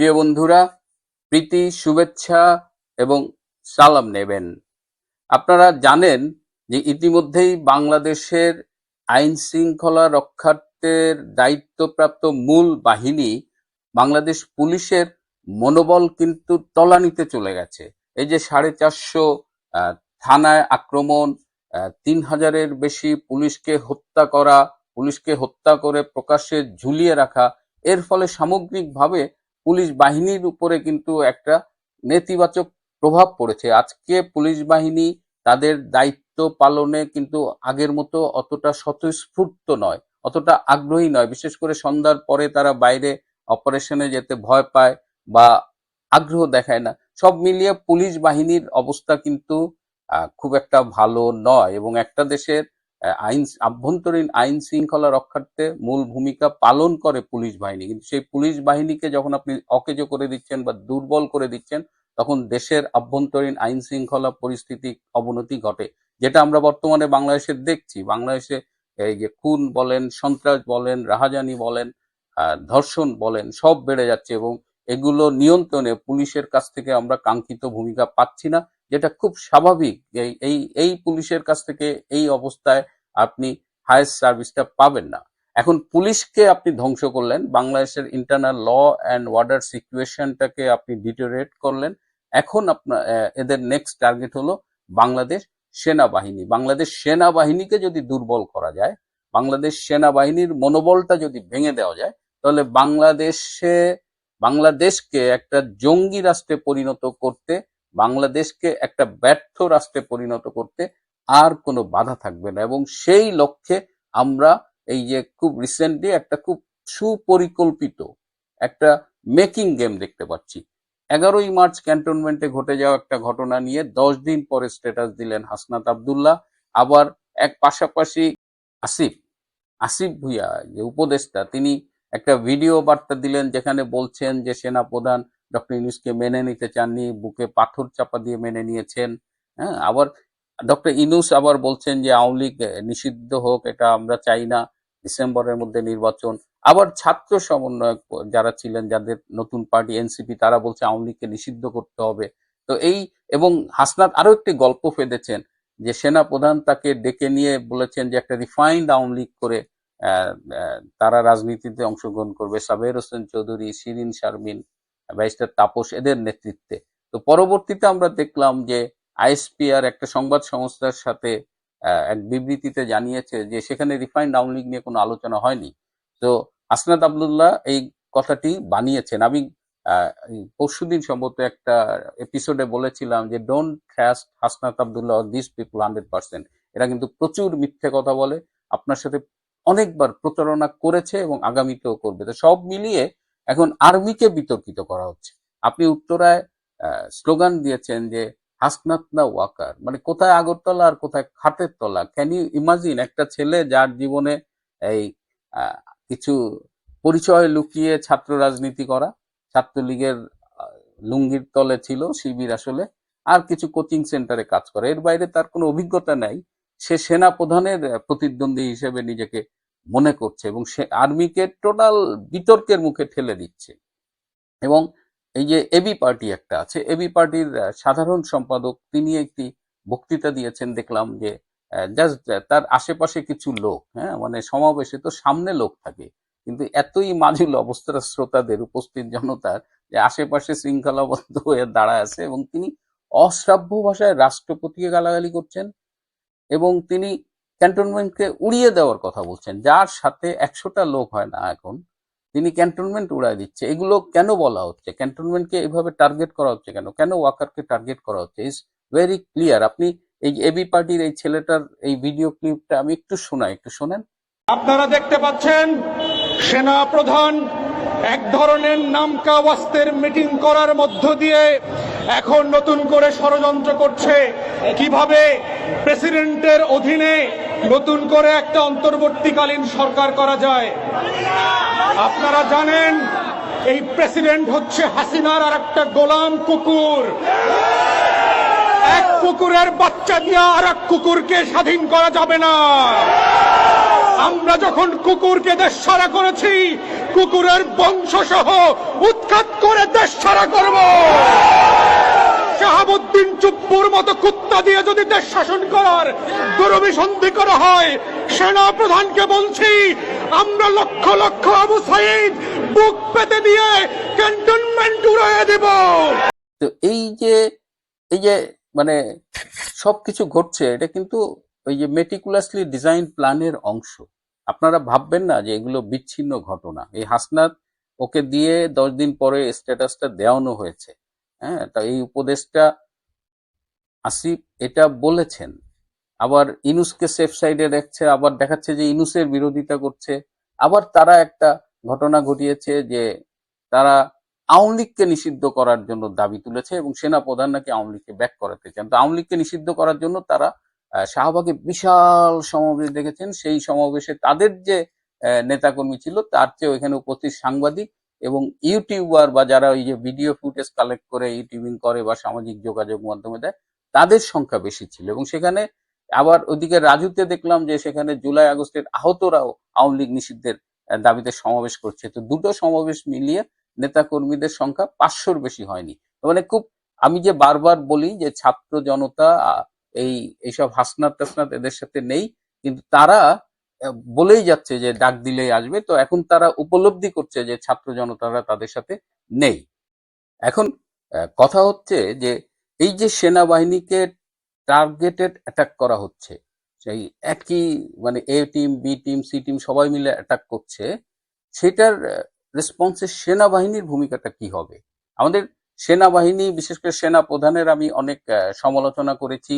প্রিয় বন্ধুরা, প্রীতি, শুভেচ্ছা এবং সালাম নেবেন। আপনারা জানেন যে ইতিমধ্যেই বাংলাদেশের আইন শৃঙ্খলা রক্ষার্থের দায়িত্বপ্রাপ্ত মূল বাহিনী বাংলাদেশ পুলিশের মনোবল কিন্তু তলানিতে চলে গেছে। এই যে সাড়ে চারশো থানায় আক্রমণ তিন হাজারের বেশি পুলিশকে হত্যা করা, পুলিশকে হত্যা করে প্রকাশ্যে ঝুলিয়ে রাখা, এর ফলে সামগ্রিকভাবে পুলিশ বাহিনীর উপরে কিন্তু একটা নেতিবাচক প্রভাব পড়েছে। আজকে পুলিশ বাহিনী তাদের দায়িত্ব পালনে কিন্তু আগের মতো অতটা স্বতঃস্ফূর্ত নয়, অতটা আগ্রহী নয়। বিশেষ করে সন্ধ্যার পরে তারা বাইরে অপারেশনে যেতে ভয় পায় বা আগ্রহ দেখায় না। সব মিলিয়ে পুলিশ বাহিনীর অবস্থা কিন্তু খুব একটা ভালো নয় এবং একটা দেশের আইন আভ্যন্তরীণ আইন শৃঙ্খলা রক্ষার্থে মূল ভূমিকা পালন করে পুলিশ বাহিনী। কিন্তু সেই পুলিশ বাহিনীকে যখন আপনি অকেজো করে দিচ্ছেন বা দুর্বল করে দিচ্ছেন, তখন দেশের আভ্যন্তরীণ আইন শৃঙ্খলা পরিস্থিতি অবনতি ঘটে, যেটা আমরা বর্তমানে বাংলাদেশে দেখছি। বাংলাদেশে এই যে খুন বলেন, সন্ত্রাস বলেন, রাহাজানি বলেন ধর্ষণ বলেন, সব বেড়ে যাচ্ছে এবং এগুলো নিয়ন্ত্রণে পুলিশের কাছ থেকে আমরা কাঙ্ক্ষিত ভূমিকা পাচ্ছি না, যেটা খুব স্বাভাবিক। এই এই পুলিশের কাছ থেকে এই অবস্থায় আপনি হায়েস্ট সার্ভিসটা পাবেন না। এখন পুলিশকে আপনি ধ্বংস করলেন, বাংলাদেশের ইন্টারনাল ল অ্যান্ড ওয়ার্ডার সিচুয়েশনটাকে আপনি ডিটোরেট করলেন। এখন আপনার এদের নেক্সট টার্গেট হলো বাংলাদেশ সেনাবাহিনী। বাংলাদেশ সেনাবাহিনীকে যদি দুর্বল করা যায়, বাংলাদেশ সেনাবাহিনীর মনোবলটা যদি ভেঙে দেওয়া যায়, তাহলে বাংলাদেশে, বাংলাদেশকে একটা জঙ্গি রাষ্ট্রে পরিণত করতে, বাংলাদেশকে একটা ব্যর্থ রাষ্ট্রে পরিণত করতে আর কোনো বাধা থাকবে না। এবং সেই লক্ষ্যে আমরা এই যে খুব রিসেন্টলি একটা খুব সুপরিকল্পিত একটা মেকিং গেম দেখতে পাচ্ছি। এগারোই মার্চ ক্যান্টনমেন্টে ঘটে যাওয়া একটা ঘটনা নিয়ে দশ দিন পরে স্ট্যাটাস দিলেন হাসনাত আবদুল্লাহ। আবার এক পাশাপাশি আসিফ আসিফ ভুইয়া, যে উপদেষ্টা, তিনি একটা ভিডিও বার্তা দিলেন যেখানে বলছেন যে সেনা প্রধান ডক্টর ইউনুসকে মেনে নিতে চাননি, বুকে পাথর চাপা দিয়ে মেনে নিয়েছেন। হ্যাঁ আবার ডক্টর ইনুস আবার বলছেন যে আওয়ামী লীগ নিষিদ্ধ হোক, এটা আমরা চাই না। ডিসেম্বরের মধ্যে নির্বাচন। আবার ছাত্র সমন্বয়ক যারা ছিলেন, যাদের নতুন পার্টি এনসিপি, তারা বলছে আওয়ামী লীগকে নিষিদ্ধ করতে হবে। তো এই এবং হাসনাত আরও একটি গল্প ফেঁদেছেন যে সেনা প্রধান তাকে ডেকে নিয়ে বলেছেন যে একটা রিফাইন্ড আওয়ামী লীগ করে তারা রাজনীতিতে অংশগ্রহণ করবে। সাবের হোসেন চৌধুরী, শিরিন শারমিন, ব্যারিস্টার তাপস এদের নেতৃত্বে। তো পরবর্তীতে আমরা দেখলাম যে আইএসপিআর একটা সংবাদ সংস্থার সাথে এক বিবৃতিতে জানিয়েছে যে সেখানে রিফাইন্ড আওয়ামী লীগ নিয়ে কোনো আলোচনা হয়নি। তো আসনাদ আবদুল্লাহ এই কথাটি বানিয়েছেন। আমি পরশুদিন সম্ভবত একটা এপিসোডে বলেছিলাম যে don't trust Hasnat Abdullah this people hundred percent এরা কিন্তু প্রচুর মিথ্যে কথা বলে, আপনার সাথে অনেকবার প্রতারণা করেছে এবং আগামীতেও করবে। তো সব মিলিয়ে এখন আর্মিকে বিতর্কিত করা হচ্ছে। আপনি উত্তরায় স্লোগান দিয়েছেন যে হাসনাত না ওয়াকার? মানে কোথায় আগরতলা আর কোথায় খাটের তলা? ক্যান ইউ ইমাজিন একটা ছেলে যার জীবনে এই কিছু পরিচয় লুকিয়ে ছাত্র রাজনীতি করা? ছাত্রলীগের লুঙ্গির তলে ছিল, শিবির আসলে, আর কিছু কোচিং সেন্টারে কাজ করে। এর বাইরে তার কোনো অভিজ্ঞতা নাই। সে সেনা প্রধানের প্রতিদ্বন্দ্বী হিসেবে নিজেকে মনে করছে এবং সে আর্মিকে টোটাল বিতর্কের মুখে ঠেলে দিচ্ছে। এবং এই যে এবি পার্টি একটা আছে এবি পার্টির সাধারণ সম্পাদক তিনি একটি বক্তৃতা দিয়েছেন, দেখলাম যে জাস্ট তার আশেপাশে কিছু লোক হ্যাঁ মানে সমাবেশে তো সামনে লোক থাকে, কিন্তু এতই মাজুল অবস্থার শ্রোতাদের, উপস্থিত জনতার, যে আশেপাশে শৃঙ্খলাবদ্ধ হয়ে দাঁড়ায় আছে এবং তিনি অশ্রাব্য ভাষায় রাষ্ট্রপতিকে গালাগালি করছেন এবং তিনি ক্যান্টনমেন্টকে উড়িয়ে দেওয়ার কথা বলছেন, যার সাথে একশোটা লোক হয় না এখন। তিনি ক্যান্টনমেন্ট উড়ায় দিচ্ছে। এগুলো কেন বলা হচ্ছে? ক্যান্টনমেন্টকে এইভাবে টার্গেট করা হচ্ছে কেন? কেন ওয়াকারকে টার্গেট করা হচ্ছে? ইজ ভেরি ক্লিয়ার আপনি এই এবি পার্টির এই ছেলেটার এই ভিডিও ক্লিপটা আমি একটু শোনাই, একটু শোনেন। আপনারা দেখতে পাচ্ছেন, সেনা প্রধান এক ধরনের নামকা ওয়াস্তের মিটিং করার মধ্য দিয়ে এখন নতুন করে ষড়যন্ত্র করছে। কীভাবে প্রেসিডেন্টের অধীনে নতুন করে একটা অন্তর্বর্তীকালীন সরকার করা যায়। আপনারা জানেন, এই প্রেসিডেন্ট হচ্ছে হাসিনার আর একটা গোলাম কুকুর। এক কুকুরের বাচ্চা দিয়ে আর এক কুকুরকে স্বাধীন করা যাবে না। আমরা যখন কুকুরকে দেশ সারা করেছি, কুকুরের বংশ সহ উৎখাত করে দেশ ছাড়া করব। শাহাবুদ্দিন চুপ্পুর মতো কুত্তা দিয়ে যদি দেশ শাসন করার দুরভিসন্ধি করা হয়, সেনা প্রধানকে বলছি, আমরা লক্ষ লক্ষ আবু সাইদ বুক পেতে দিয়ে ক্যান্টনমেন্ট উড়িয়ে দেব। তো এই যে এই যে মানে সবকিছু ঘটছে, এটা কিন্তু ওই যে মেটিকুলাসলি ডিজাইন প্ল্যানের অংশ। আপনারা ভাববেন না যে এগুলো বিচ্ছিন্ন ঘটনা। এই হাসনাত ওকে দিয়ে দশ দিন পরে স্ট্যাটাসটা দেওয়ানো হয়েছে। হ্যাঁ তা এই উপদেশটা আসিফ এটা বলেছেন। আবার ইনুসকে সেফ সাইডে রাখছে আবার দেখাচ্ছে যে ইনুসের বিরোধিতা করছে। আবার তারা একটা ঘটনা ঘটিয়েছে যে তারা আওয়ামী লীগকে নিষিদ্ধ করার জন্য দাবি তুলেছে এবং সেনা প্রধান নাকি আওয়ামী লীগকে ব্যাক করাতে চান তো আওয়ামী লীগকে নিষিদ্ধ করার জন্য তারা শাহবাগে বিশাল সমাবেশ দেখেছেন। সেই সমাবেশে তাদের যে নেতাকর্মী ছিল, তার চেয়ে ওইখানে উপস্থিত সাংবাদিক এবং ইউটিউবার বা যারা ওই যে ভিডিও ফুটেজ কালেক্ট করে ইউটিউবিং করে বা সামাজিক যোগাযোগ মাধ্যমে দেয়, তাদের সংখ্যা বেশি ছিল। এবং সেখানে আবার ওদিকে রাজুতে দেখলাম যে সেখানে জুলাই আগস্টের আহতরাও আওয়ামী লীগ নিষিদ্ধের দাবিতে সমাবেশ করছে। তো দুটো সমাবেশ মিলিয়ে নেতা কর্মীদের সংখ্যা পাঁচশোর বেশি হয়নি। মানে খুব, আমি যে বারবার বলি যে ছাত্র জনতা এই, এইসব হাসনাত টাসনাত এদের সাথে নেই, কিন্তু তারা বলেই যাচ্ছে যে ডাক দিলেই আসবে। তো এখন তারা উপলব্ধি করছে যে ছাত্র জনতারা তাদের সাথে নেই। এখন কথা হচ্ছে যে এই যে সেনাবাহিনীকে টার্গেটেড অ্যাটাক করা হচ্ছে, সেই একই মানে A team, B team, C team সবাই মিলে অ্যাটাক করছে, সেটার রেসপন্সে সেনাবাহিনীর ভূমিকাটা কি হবে? আমাদের সেনাবাহিনী, বিশেষ করে সেনা প্রধানের আমি অনেক সমালোচনা করেছি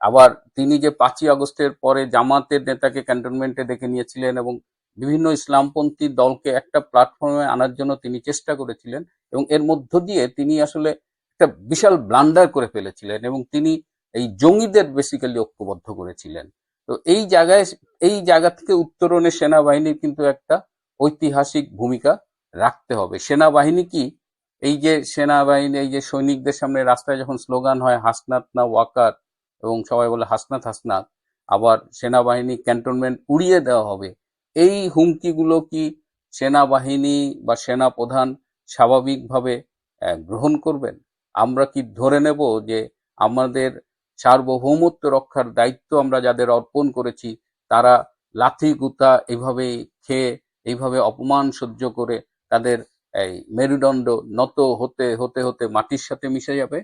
আবার তিনি যে পাঁচই আগস্টের পরে জামাতের নেতাকে ক্যান্টনমেন্টে দেখে নিয়েছিলেন এবং বিভিন্ন ইসলামপন্থী দলকে একটা প্ল্যাটফর্মে আনার জন্য তিনি চেষ্টা করেছিলেন এবং এর মধ্য দিয়ে তিনি আসলে একটা বিশাল ব্লান্ডার করে ফেলেছিলেন এবং তিনি এই জঙ্গিদের বেসিক্যালি ঐক্যবদ্ধ করেছিলেন। তো এই জায়গায়, এই জায়গা থেকে উত্তরণে সেনাবাহিনীর কিন্তু একটা ঐতিহাসিক ভূমিকা রাখতে হবে। সেনাবাহিনী কি? এই যে সেনাবাহিনী, এই যে সৈনিকদের সামনে রাস্তায় যখন স্লোগান হয়, হাসনাত না ওয়াকার এবং সবাই বলে, হাসনাত হাসনাত। আবার সেনাবাহিনী ক্যান্টনমেন্ট উড়িয়ে দেওয়া হবে। এই হুমকিগুলো কি সেনাবাহিনী বা সেনা প্রধান স্বাভাবিকভাবে গ্রহণ করবেন? আমরা কি ধরে নেব যে আমাদের সার্বভৌমত্ব রক্ষার দায়িত্ব আমরা যাদের অর্পণ করেছি, তারা লাথি, গুতা এইভাবে খেয়ে এইভাবে অপমান সহ্য করে তাদের এই মেরুদণ্ড নত হতে হতে হতে মাটির সাথে মিশে যাবে?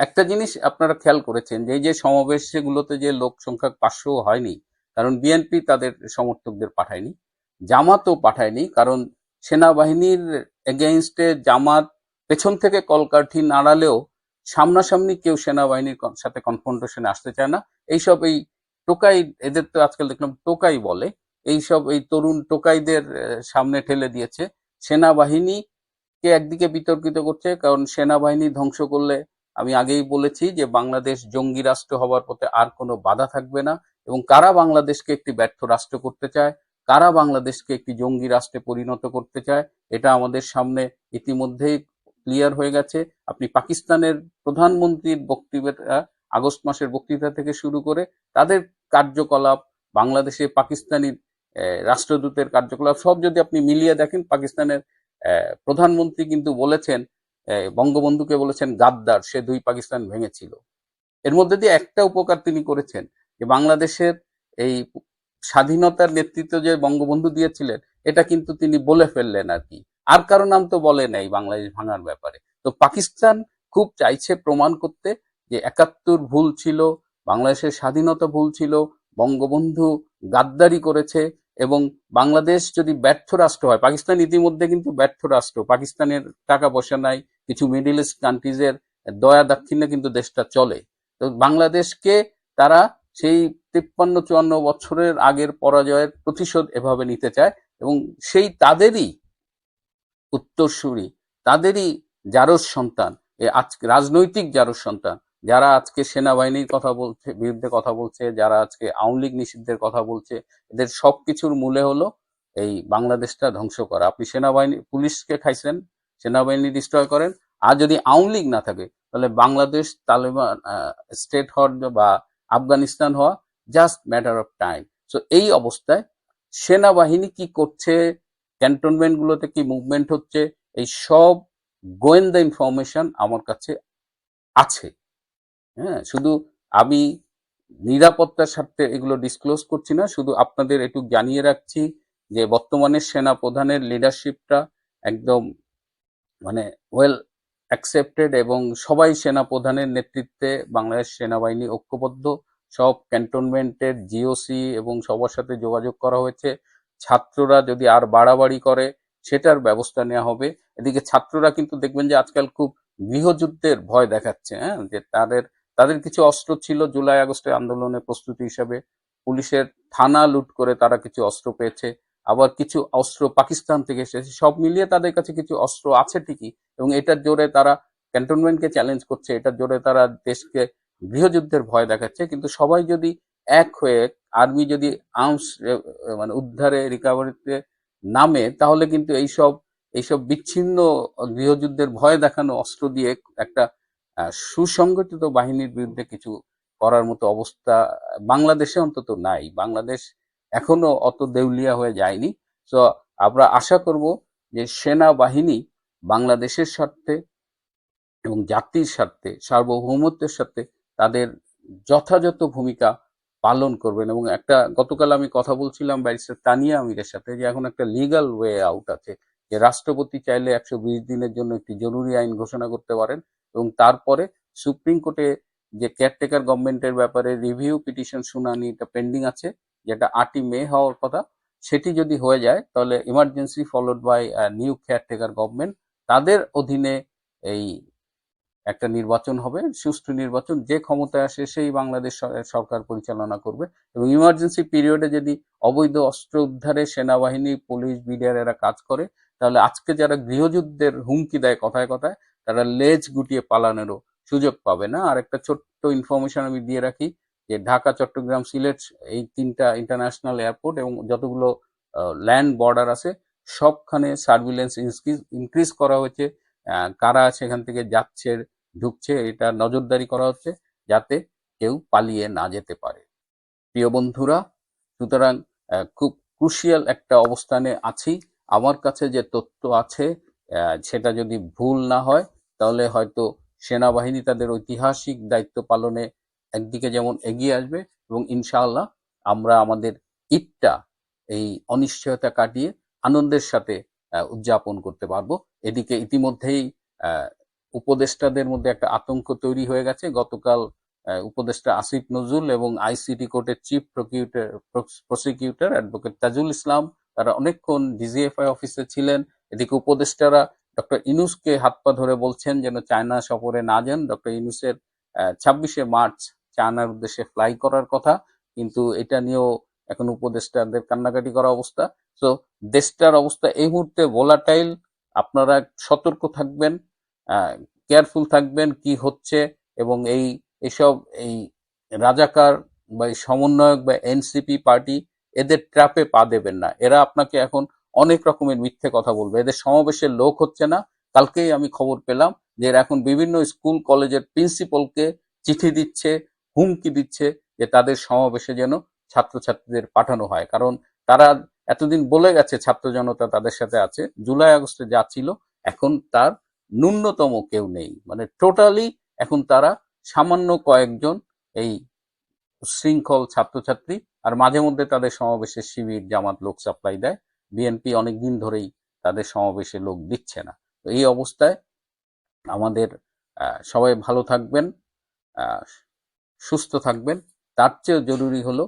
একটা জিনিস আপনারা খেয়াল করেছেন, যে এই যে সমাবেশগুলোতে যে লোক সংখ্যা পাঁচশো হয়নি, কারণ বিএনপি তাদের সমর্থকদের পাঠায়নি, জামাতও পাঠায়নি, কারণ সেনাবাহিনীর এগেইনস্টে জামাত পেছন থেকে কলকাঠি নাড়ালেও সামনাসামনি কেউ সেনাবাহিনীর সাথে কনফ্রন্টেশনে আসতে চায় না। এইসব এই টোকাই, এদের তো আজকাল দেখলাম টোকাই বলে, এইসব এই তরুণ টোকাইদের সামনে ঠেলে দিয়েছে। সেনাবাহিনীকে একদিকে বিতর্কিত করছে, কারণ সেনাবাহিনী ধ্বংস করলে আমি আগেই বলেছি যে বাংলাদেশ জঙ্গি রাষ্ট্র হওয়ার পথে আর কোনো বাধা থাকবে না এবং কারা বাংলাদেশকে একটি ব্যর্থ রাষ্ট্র করতে চায়, কারা বাংলাদেশকে একটি জঙ্গি রাষ্ট্রে পরিণত করতে চায়, এটা আমাদের সামনে ইতিমধ্যেই ক্লিয়ার হয়ে গেছে। আপনি পাকিস্তানের প্রধানমন্ত্রীর বক্তৃতা, আগস্ট মাসের বক্তৃতা থেকে শুরু করে তাদের কার্যকলাপ, বাংলাদেশে পাকিস্তানি রাষ্ট্রদূতের কার্যকলাপ, সব যদি আপনি মিলিয়ে দেখেন, পাকিস্তানের প্রধানমন্ত্রী কিন্তু বলেছেন বঙ্গবন্ধুকে বলেছেন, গাদ্দার, সে দুই পাকিস্তান ভেঙেছিল। এর মধ্যে দিয়ে একটা উপকার তিনি করেছেন, যে বাংলাদেশের এই স্বাধীনতার নেতৃত্ব যে বঙ্গবন্ধু দিয়েছিলেন, এটা কিন্তু তিনি বলে ফেললেন আর কি। আর কারও নাম তো বলে নাই বাংলাদেশ ভাঙার ব্যাপারে। তো পাকিস্তান খুব চাইছে প্রমাণ করতে যে একাত্তর ভুল ছিল, বাংলাদেশের স্বাধীনতা ভুল ছিল, বঙ্গবন্ধু গাদ্দারি করেছে এবং বাংলাদেশ যদি ব্যর্থ রাষ্ট্র হয়, পাকিস্তান ইতিমধ্যে কিন্তু ব্যর্থ রাষ্ট্র, পাকিস্তানের টাকা পয়সা নাই, কিছু মিডিল ইস্ট কান্ট্রিজের দয়া দাক্ষিণ্যে কিন্তু দেশটা চলে। তো বাংলাদেশকে তারা সেই তিপ্পান্ন, চুয়ান্ন বছরের আগের পরাজয়ের প্রতিশোধ এভাবে নিতে চায় এবং সেই তাদেরই উত্তরসূরি, তাদেরই জারস সন্তান আজকে রাজনৈতিক জারস সন্তান। যারা আজকে সেনাবাহিনীর কথা বলছে, বিরুদ্ধে কথা বলছে, যারা আজকে আওয়ামী লীগ নিষিদ্ধের কথা বলছে, এদের সবকিছুর মূলে হলো এই বাংলাদেশটা ধ্বংস করা। আপনি সেনাবাহিনী, পুলিশকে খাইছেন, সেনাবাহিনী ডিস্ট্রয় করেন, আর যদি আওয়ামী লীগ না থাকে, তাহলে বাংলাদেশ তালেবান স্টেট হওয়ার বা আফগানিস্তান হওয়া just matter of time so এই অবস্থায় সেনাবাহিনী কি করছে ক্যান্টনমেন্টগুলোতে কি মুভমেন্ট হচ্ছে, এই সব গোয়েন্দা ইনফরমেশন আমার কাছে আছে। হ্যাঁ শুধু আমি নিরাপত্তার স্বার্থে এগুলো ডিসক্লোজ করছি না, শুধু আপনাদের একটু জানিয়ে রাখছি যে বর্তমানে সেনা প্রধানের লিডারশিপটা একদম মানে ওয়েল অ্যাকসেপ্টেড এবং সবাই সেনা প্রধানের নেতৃত্বে বাংলাদেশ সেনাবাহিনী ঐক্যবদ্ধ। সব ক্যান্টনমেন্টের জিওসি এবং সবার সাথে যোগাযোগ করা হয়েছে। ছাত্ররা যদি আর বাড়াবাড়ি করে, সেটার ব্যবস্থা নেওয়া হবে। এদিকে ছাত্ররা কিন্তু দেখবেন যে আজকাল খুব গৃহযুদ্ধের ভয় দেখাচ্ছে হ্যাঁ যে তাদের তাদের কিছু অস্ত্র ছিল জুলাই আগস্টের আন্দোলনের প্রস্তুতি হিসাবে। পুলিশের থানা লুট করে তারা কিছু অস্ত্র পেয়েছে। আবার কিছু অস্ত্র পাকিস্তান থেকে এসেছে। সব মিলিয়ে তাদের কাছে কিছু অস্ত্র আছে ঠিকই এবং এটার জোরে তারা ক্যান্টনমেন্টকে চ্যালেঞ্জ করছে। এটার জোরে তারা দেশকে গৃহযুদ্ধের ভয় দেখাচ্ছে। কিন্তু সবাই যদি এক হয়ে আর্মি যদি আর্মস মানে উদ্ধারে, রিকাভারিতে নামে, তাহলে কিন্তু এইসব এইসব বিচ্ছিন্ন গৃহযুদ্ধের ভয় দেখানো অস্ত্র দিয়ে একটা সুসংগঠিত বাহিনীর বিরুদ্ধে কিছু করার মতো অবস্থা বাংলাদেশে অন্তত নাই। বাংলাদেশ এখনও অত দেউলিয়া হয়ে যায়নি। তো আমরা আশা করব যে সেনাবাহিনী বাংলাদেশের স্বার্থে এবং জাতির স্বার্থে, সার্বভৌমত্বের স্বার্থে তাদের যথাযথ ভূমিকা পালন করবেন। এবং একটা, গতকাল আমি কথা বলছিলাম ব্যারিস্টার তানিয়া আমিরের সাথে যে এখন একটা লিগ্যাল ওয়ে আউট আছে যে রাষ্ট্রপতি চাইলে একশো বিশ দিনের জন্য একটি জরুরি আইন ঘোষণা করতে পারেন। এবং তারপরে সুপ্রিম কোর্টে যে কেয়ারটেকার গভর্নমেন্টের ব্যাপারে রিভিউ পিটিশন শুনানি এটা পেন্ডিং আছে, যেটা আটই মে হওয়ার কথা, সেটি যদি হয়ে যায়, তাহলে emergency followed by new caretaker government তাদের অধীনে এই একটা নির্বাচন হবে, সুষ্ঠু নির্বাচন, যে ক্ষমতায় আসে সেই বাংলাদেশ সরকার পরিচালনা করবে এবং ইমার্জেন্সি পিরিয়ডে যদি অবৈধ অস্ত্র উদ্ধারে সেনাবাহিনী, পুলিশ বিডিআর এরা কাজ করে, তাহলে আজকে যারা গৃহযুদ্ধের হুমকি দেয় কথায় কথায় তারা লেজ গুটিয়ে পালানোরও সুযোগ পাবে না। আর একটা ছোট্ট ইনফরমেশন আমি দিয়ে রাখি যে ঢাকা, চট্টগ্রাম, সিলেট এই তিনটা ইন্টারন্যাশনাল এয়ারপোর্ট এবং যতগুলো ল্যান্ড বর্ডার আছে, সবখানে সার্ভিলেন্স ইনক্রিজ করা হয়েছে। কারা সেখান থেকে যাচ্ছে, ঢুকছে, এটা নজরদারি করা হচ্ছে যাতে কেউ পালিয়ে না যেতে পারে। প্রিয় বন্ধুরা, সুতরাং খুব ক্রুশিয়াল একটা অবস্থানে আছি। আমার কাছে যে তথ্য আছে সেটা যদি ভুল না হয় তাহলে হয়তো সেনাবাহিনী তাদের ঐতিহাসিক দায়িত্ব পালনে একদিকে যেমন এগিয়ে আসবে এবং ইনশাআল্লাহ আমরা আমাদের ঈদটা, এই অনিশ্চয়তা কাটিয়ে আনন্দের সাথে উদযাপন করতে পারব। এদিকে ইতিমধ্যেই উপদেষ্টাদের মধ্যে একটা আতঙ্ক তৈরি হয়ে গেছে। গতকাল উপদেষ্টা আসিফ নজরুল এবং আইসিটি কোর্টের chief prosecutor prosecutor advocate Tajul Islam, তারা অনেকক্ষণ ডিজিএফআই অফিসে ছিলেন। এদিকে উপদেষ্টারা ডক্টর ইনুসকে হাত পা ধরে বলছেন যেন চায়না সফরে না যান। ডক্টর ইনুসের ছাব্বিশে মার্চ চায়নার উদ্দেশ্যে ফ্লাই করার কথা। কিন্তু এটা নিয়েও এখন উপদেষ্টাদের কান্নাকাটি করা অবস্থা। তো দেশটার অবস্থা এই মুহূর্তে ভোলাটাইল আপনারা সতর্ক থাকবেন কেয়ারফুল থাকবেন কি হচ্ছে এবং এই, এসব, এই রাজাকার বা এই সমন্বয়ক বা এনসিপি পার্টি এদের ট্র্যাপে পা দেবেন না। এরা আপনাকে এখন অনেক রকমের মিথ্যে কথা বলবে। এদের সমাবেশের লোক হচ্ছে না। কালকেই আমি খবর পেলাম যে এখন বিভিন্ন স্কুল, কলেজের প্রিন্সিপালকে চিঠি দিচ্ছে, হুমকি দিচ্ছে যে তাদের সমাবেশে যেন ছাত্রছাত্রীদের পাঠানো হয়। কারণ তারা এতদিন বলে গেছে ছাত্র জনতা তাদের সাথে আছে। জুলাই, আগস্টে যা ছিল, এখন তার ন্যূনতম কেউ নেই। মানে টোটালি এখন তারা সামান্য কয়েকজন এই শৃঙ্খল ছাত্রছাত্রী আর মাঝে মধ্যে তাদের সমাবেশে শিবির, জামাত, লোক সাপ্লাই দেয়। বিএনপি অনেকদিন ধরেই তাদের সমাবেশে লোক দিচ্ছে না। তো এই অবস্থায় আমাদের সবাই ভালো থাকবেন সুস্থ থাকবেন। তার চেয়েও জরুরি হলো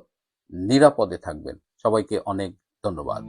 নিরাপদে থাকবেন। সবাইকে অনেক ধন্যবাদ।